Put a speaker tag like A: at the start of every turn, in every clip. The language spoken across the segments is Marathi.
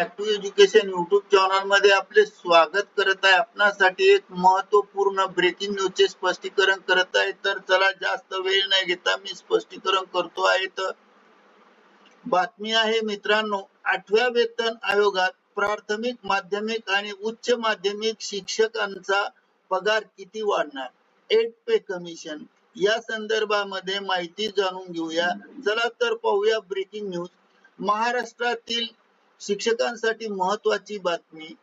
A: ऍक्टिव्ह एज्युकेशन युट्यूब चॅनलमध्ये आपले स्वागत करत आहे. आपणासाठी एक महत्त्वपूर्ण ब्रेकिंग न्यूजचे स्पष्टीकरण करत आहे. तर चला जास्त वेळ नाही घेता मी स्पष्टीकरण करतो आहे. तर बातमी आहे मित्रांनो आठव्या वेतन आयोगात प्राथमिक माध्यमिक आणि उच्च माध्यमिक शिक्षकांचा पगार किती वाढणार? एट पे कमिशन या संदर्भामध्ये माहिती जाणून घेऊया. चला तर पाहूया ब्रेकिंग न्यूज महाराष्ट्रातील शिक्षकांसाठी महत्वाची बातमी.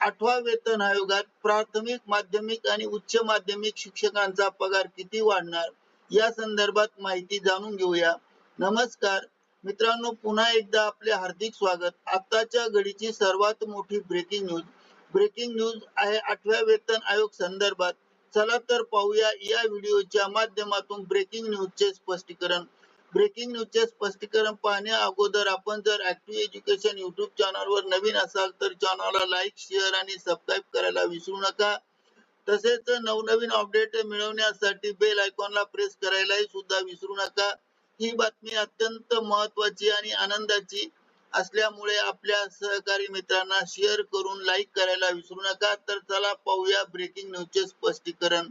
A: आठवा वेतन आयोगात प्राथमिक माध्यमिक आणि उच्च माध्यमिक शिक्षकांचा पगार किती वाढणार? या संदर्भात माहिती जाणून घेऊया. नमस्कार. मित्रांनो पुन्हा एकदा आपले हार्दिक स्वागत. आताच्या घडीची सर्वात मोठी ब्रेकिंग न्यूज ब्रेकिंग न्यूज आहे आठव्या वेतन आयोग संदर्भात. चला तर पाहूया या व्हिडिओच्या माध्यमातून ब्रेकिंग न्यूजचे स्पष्टीकरण. ब्रेकिंग न्यूजचे स्पष्टीकरण पाहण्या अगोदर आपण जर ऍक्टिव्ह एज्युकेशन युट्यूब चॅनलवर नवीन असाल तर चॅनलला लाईक शेअर आणि सबस्क्राईब करायला विसरू नका. तसेच नवनवीन अपडेट मिळवण्यासाठी बेल आयकॉनला प्रेस करायलाही सुद्धा विसरू नका. ही बातमी अत्यंत महत्वाची आणि आनंदाची असल्यामुळे आपल्या सहकारी मित्रांना शेअर करून लाईक करायला विसरू नका. तर चला पाहूया ब्रेकिंग न्यूजचे स्पष्टीकरण.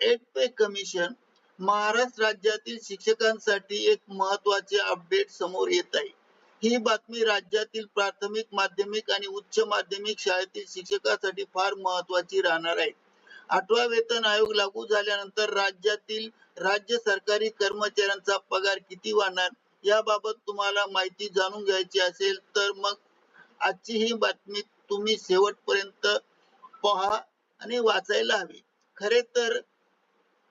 A: एक पे कमिशन महाराष्ट्र राज्यातील शिक्षकांसाठी एक महत्त्वाचे अपडेट समोर येत आहे. ही बातमी राज्यातील प्राथमिक माध्यमिक आणि उच्च माध्यमिक शाळेतील शिक्षकांसाठी फार महत्वाची राहणार आहे. आठवा वेतन आयोग लागू झाल्यानंतर राज्यातील राज्य सरकारी कर्मचाऱ्यांचा पगार किती वाढणार याबाबत तुम्हाला माहिती जाणून घ्यायची असेल तर मग आजची ही बातमी तुम्ही शेवटपर्यंत पहा आणि वाचायला हवी. खरे तर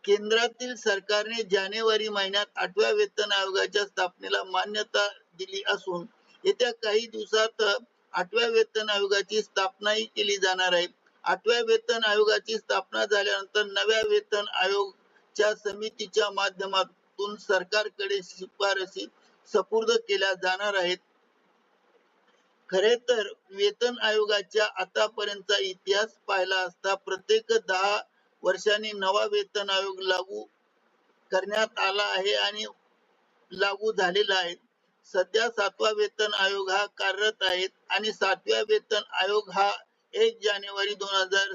A: केंद्रातील सरकारने जानेवारी महिन्यात आठव्या वेतन आयोगाच्या स्थापनेला मान्यता दिली असून येत्या काही दिवसात आठव्या वेतन आयोगाची स्थापनाही केली जाणार आहे. आठव्या वेतन आयोगाची स्थापना झाल्यानंतर नव्या वेतन आयोगच्या समितीच्या माध्यमातून सरकारकडे शिफारसी सपूर्द केल्या जाणार आहेत. खरे तर वेतन आयोगाच्या आतापर्यंतचा इतिहास पाहिला असता प्रत्येक दहा वर्षांनी नवा वेतन आयोग लागू करण्यात आला आहे आणि लागू झालेला आहे. सध्या सातवा वेतन आयोग हा कार्यरत आहे आणि सातव्या वेतन आयोग हा एक जानेवारी दोन हजार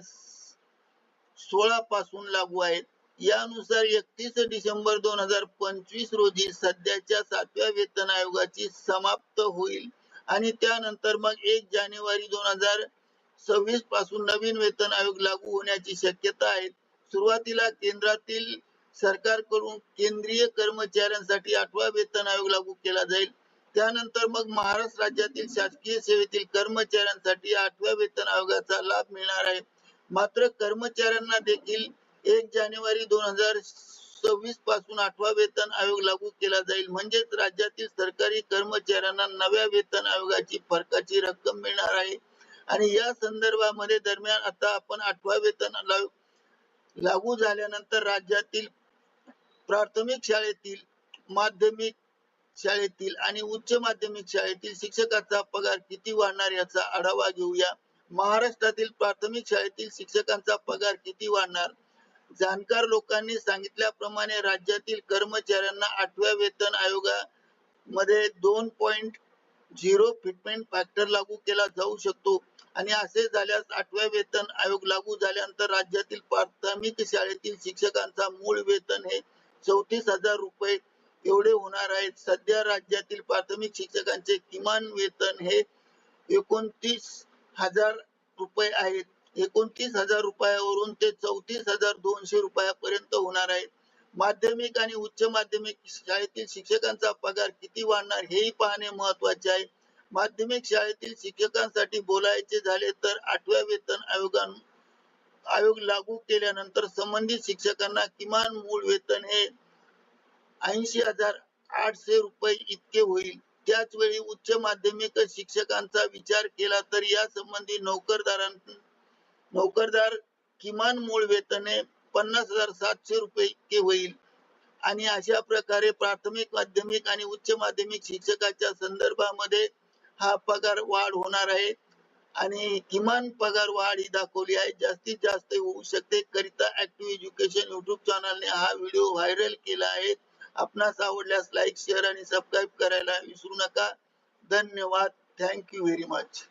A: सोळा पासून लागू आहे. यानुसार एकतीस डिसेंबर दोन हजार पंचवीस रोजी सध्याच्या सातव्या वेतन आयोगाची समाप्त होईल आणि त्यानंतर मग एक जानेवारी दोन हजार सव्वीसपासून नवीन वेतन आयोग लागू होण्याची शक्यता आहे. सुरुवातीला केंद्रातील सरकारकडून केंद्रीय कर्मचाऱ्यांसाठी आठवा वेतन आयोग लागू केला जाईल. त्यानंतर मग महाराष्ट्र राज्यातील शासकीय सेवेतील कर्मचाऱ्यांसाठी आठव्या वेतन आयोगाचा लाभ मिळणार आहे. मात्र कर्मचाऱ्यांना देखील एक जानेवारी दोन हजार सव्वीसपासून आठवा वेतन आयोग लागू केला जाईल. म्हणजेच राज्यातील सरकारी कर्मचाऱ्यांना नव्या वेतन आयोगाची फरकाची रक्कम मिळणार आहे. आणि या संदर्भामध्ये दरम्यान आता आपण आठवा वेतन लागू झाल्यानंतर राज्यातील प्राथमिक शाळेतील माध्यमिक शाळेतील आणि उच्च माध्यमिक शाळेतील शिक्षकाचा पगार किती वाढणार याचा आढावा घेऊया. महाराष्ट्रातील प्राथमिक शाळेतील शिक्षकांचा पगार किती वाढणार? जाणकार लोकांनी सांगितल्याप्रमाणे राज्यातील कर्मचाऱ्यांना आठव्या वेतन आयोगामध्ये दोन पॉइंट झिरो फिटमेंट फॅक्टर लागू केला जाऊ शकतो. आणि असे झाल्यास आठव्या वेतन आयोग लागू झाल्यानंतर राज्यातील प्राथमिक शाळेतील शिक्षकांचा मूळ वेतन हे चौतीस हजार रुपये एवढे होणार आहेत. सध्या राज्यातील प्राथमिक शिक्षकांचे किमान वेतन हे एकोणतीस हजार रुपये आहेत. एकोणतीस हजार रुपयावरून ते चौतीस हजार दोनशे रुपयापर्यंत होणार आहे माध्यमिक आणि उच्च माध्यमिक शाळेतील शिक्षकांचा पगार किती वाढणार हेही पाहणे महत्त्वाचे आहे. माध्यमिक शाळेतील शिक्षकांसाठी बोलायचे झाले तर आठव्या वेतन आयोगान आयोग लागू केल्यानंतर संबंधित शिक्षकांना किमान मूळ वेतन हे ऐंशी हजार आठशे रुपये इतके होईल. त्याच वेळी उच्च माध्यमिक शिक्षकांचा विचार केला तर या संबंधी नोकरदारां नोकरदार किमान मूळ वेतन हे पन्नास हजार सातशे रुपये इतके होईल. आणि अशा प्रकारे प्राथमिक माध्यमिक आणि उच्च माध्यमिक शिक्षकाच्या संदर्भामध्ये हा पगार वाढ होणार आहे. आणि किमान पगार वाढ ही दाखवली आहे. जास्तीत जास्त होऊ शकते. करिता ऍक्टिव्ह एज्युकेशन युट्यूब चॅनलने हा व्हिडिओ व्हायरल केला आहे. आपणास आवडल्यास लाईक शेअर आणि सबस्क्राईब करायला विसरू नका. धन्यवाद. Thank you very much